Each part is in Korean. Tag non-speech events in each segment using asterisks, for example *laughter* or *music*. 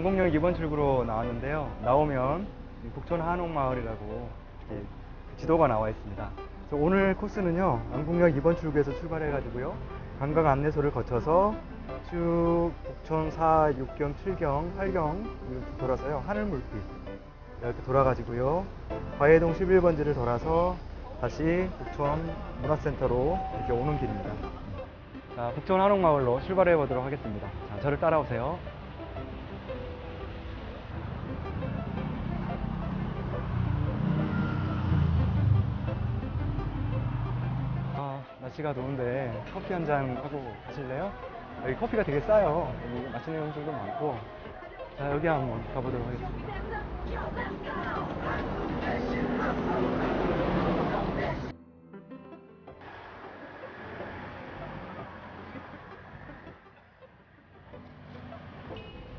안국역 2번 출구로 나왔는데요. 나오면 이 북촌 한옥마을이라고 지도가 나와 있습니다. 그래서 오늘 코스는요. 안국역 2번 출구에서 출발해 가지고요. 관광 안내소를 거쳐서 쭉 북촌 4, 6경, 7경, 8경 이렇게 돌아서요. 하늘물빛 이렇게 돌아가지고요. 과해동 11번지를 돌아서 다시 북촌 문화센터로 이렇게 오는 길입니다. 자, 북촌 한옥마을로 출발해 보도록 하겠습니다. 자, 저를 따라오세요. 날씨가 더운데 커피 한 잔 하고 가실래요? 여기 커피가 되게 싸요. 여기 맛있는 음식도 많고. 자, 여기 한번 가보도록 하겠습니다.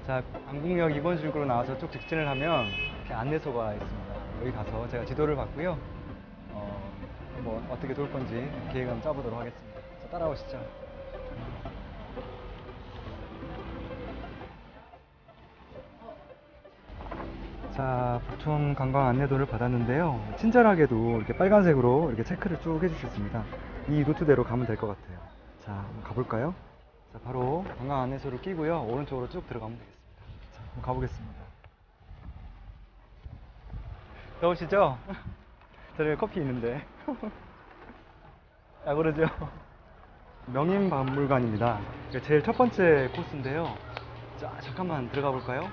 자, 안국역 2번 출구로 나와서 쭉 직진을 하면 이렇게 안내소가 있습니다. 여기 가서 제가 지도를 받고요. 어떻게 돌 건지 계획을 한번 짜보도록 하겠습니다. 자, 따라오시죠. 자, 북촌 관광 안내도를 받았는데요. 친절하게도 이렇게 빨간색으로 이렇게 체크를 쭉 해주셨습니다. 이 루트대로 가면 될 것 같아요. 자, 한번 가볼까요? 자, 바로 관광 안내소를 끼고요. 오른쪽으로 쭉 들어가면 되겠습니다. 자, 한번 가보겠습니다. 더우시죠? *laughs* 저기 커피 있는데. *laughs* 야, 그러죠? 명인박물관입니다. 제일 첫 번째 코스인데요. 자, 잠깐만 들어가 볼까요?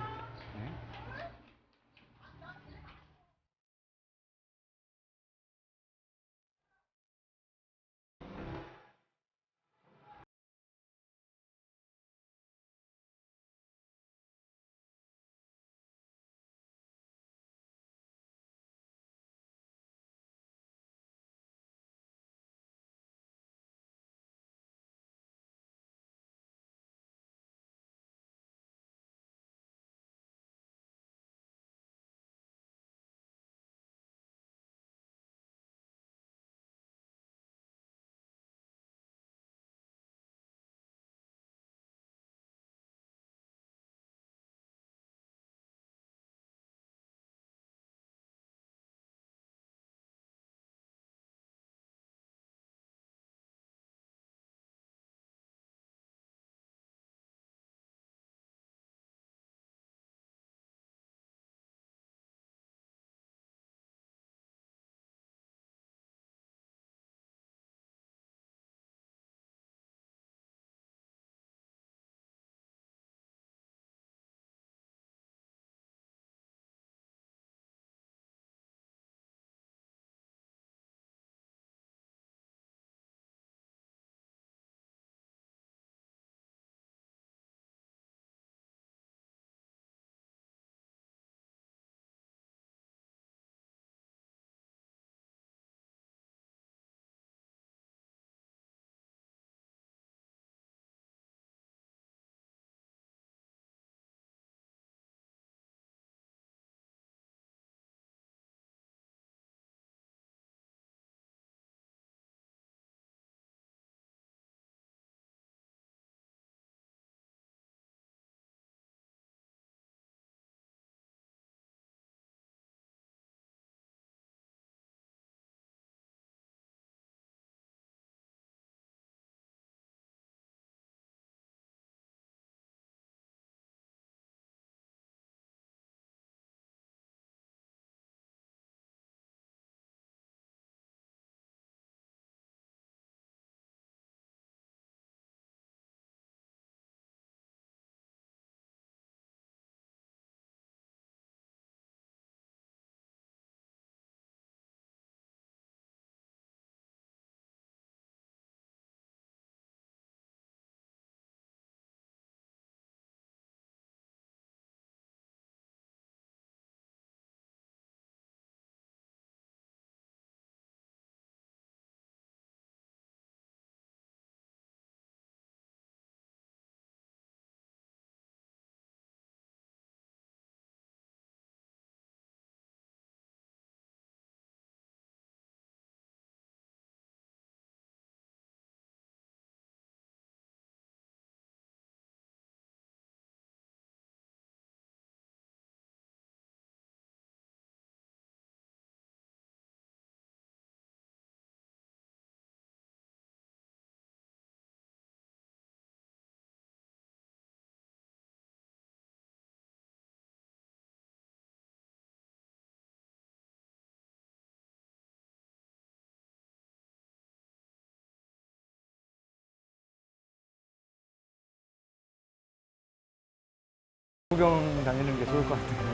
구경 다니는 게 좋을 것 같아요.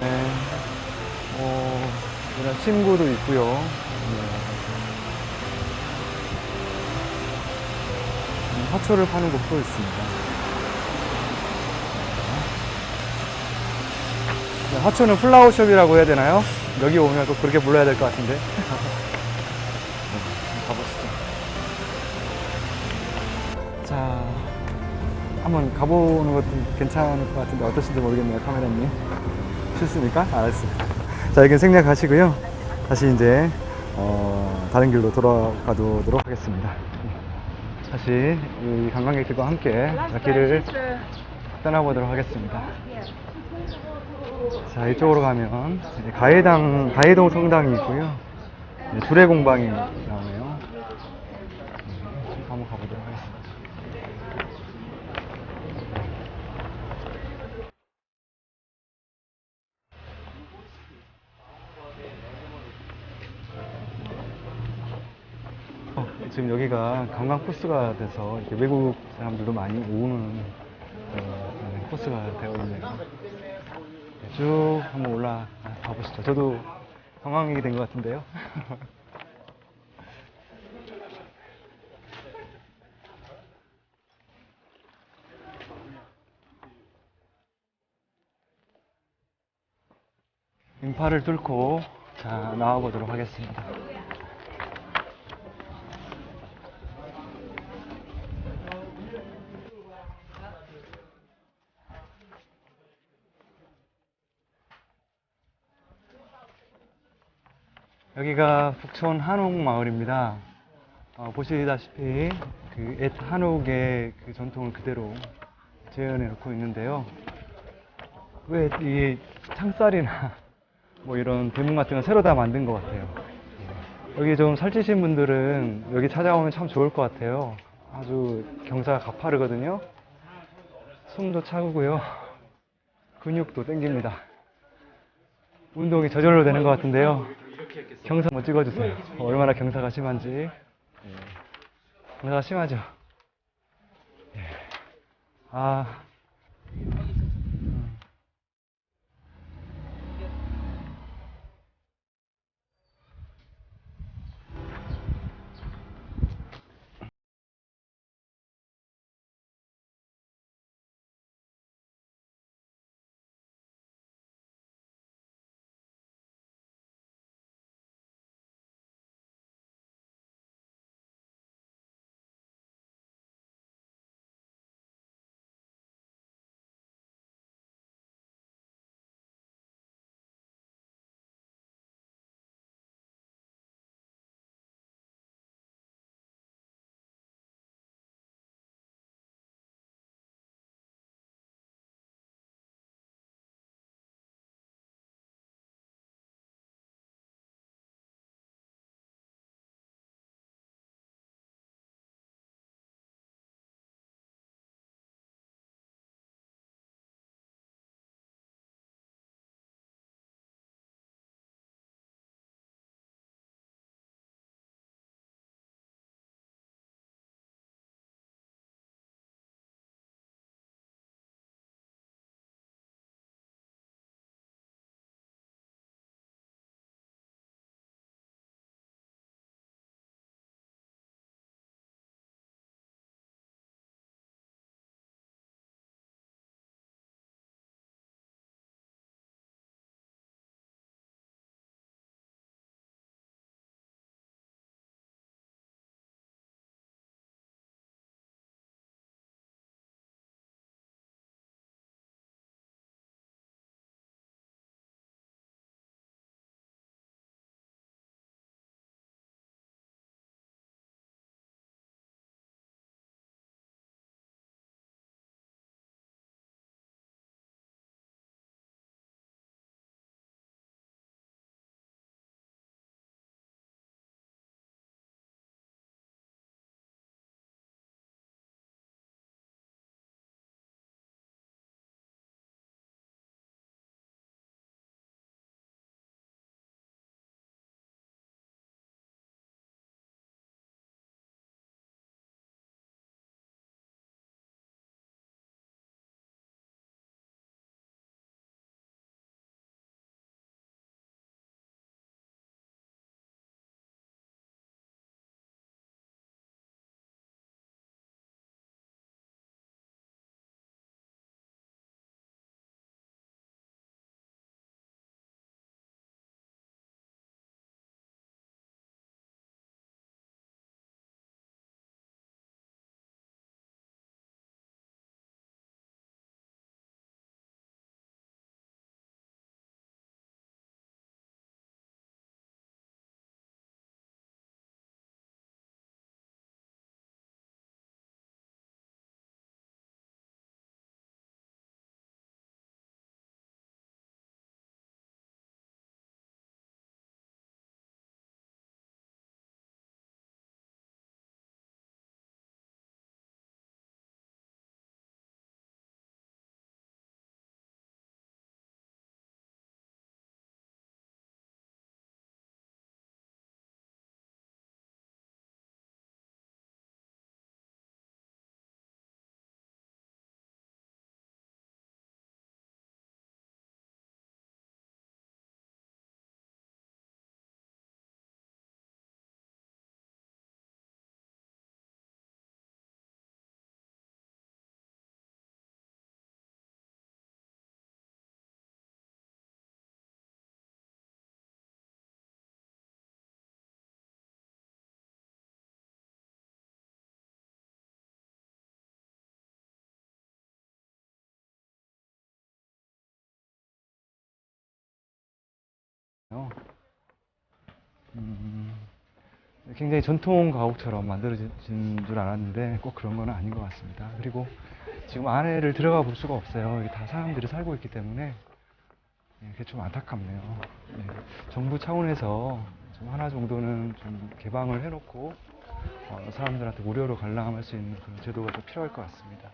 네. 어, 이런 침구도 있고요. 네. 음, 화초를 파는 곳도 있습니다. 네, 화초는 플라워숍이라고 해야 되나요? 여기 오면 꼭 그렇게 불러야 될 것 같은데. *laughs* 네, 가보시죠. 자, 한번 가보는 것도 괜찮을 것 같은데 어떠신지 모르겠네요, 카메라님. 싫습니까? 알았습니다. 자, 여기 생략하시고요. 다시 이제 어, 다른 길로 돌아가도록 하겠습니다. 다시 이 관광객들과 함께 자, 길을 떠나보도록 하겠습니다. 자, 이쪽으로 가면 가해당, 가해동 성당이 있고요. 네, 두레공방이 나오네요. 네, 한번 가보도록 하겠습니다. 어, 지금 여기가 관광 코스가 돼서 외국 사람들도 많이 오는 어, 네, 코스가 되어 있네요. 네, 쭉 한번 올라가 보시죠. 저도 관광객이 된 것 같은데요. *laughs* 인파를 뚫고 자 나와 보도록 하겠습니다. 여기가 북촌 한옥 마을입니다. 어, 보시다시피 그옛 한옥의 그 전통을 그대로 재현해 놓고 있는데요. 왜 이 창살이나 *laughs* 뭐 이런 대문 같은 거 새로 다 만든 것 같아요. 여기 좀 살찌신 분들은 여기 찾아오면 참 좋을 것 같아요. 아주 경사가 가파르거든요. 숨도 차고요. 근육도 땡깁니다. 운동이 저절로 되는 것 같은데요. 경사 한번 찍어주세요. 얼마나 경사가 심한지. 경사가 심하죠? 예. 아, 음, 굉장히 전통 가옥처럼 만들어진 줄 알았는데 꼭 그런 건 아닌 것 같습니다. 그리고 지금 안에를 들어가 볼 수가 없어요. 여기 다 사람들이 살고 있기 때문에 예, 그게 좀 안타깝네요. 예, 정부 차원에서 좀 하나 정도는 좀 개방을 해놓고 어, 사람들한테 무료로 관람할 수 있는 그런 제도가 좀 필요할 것 같습니다.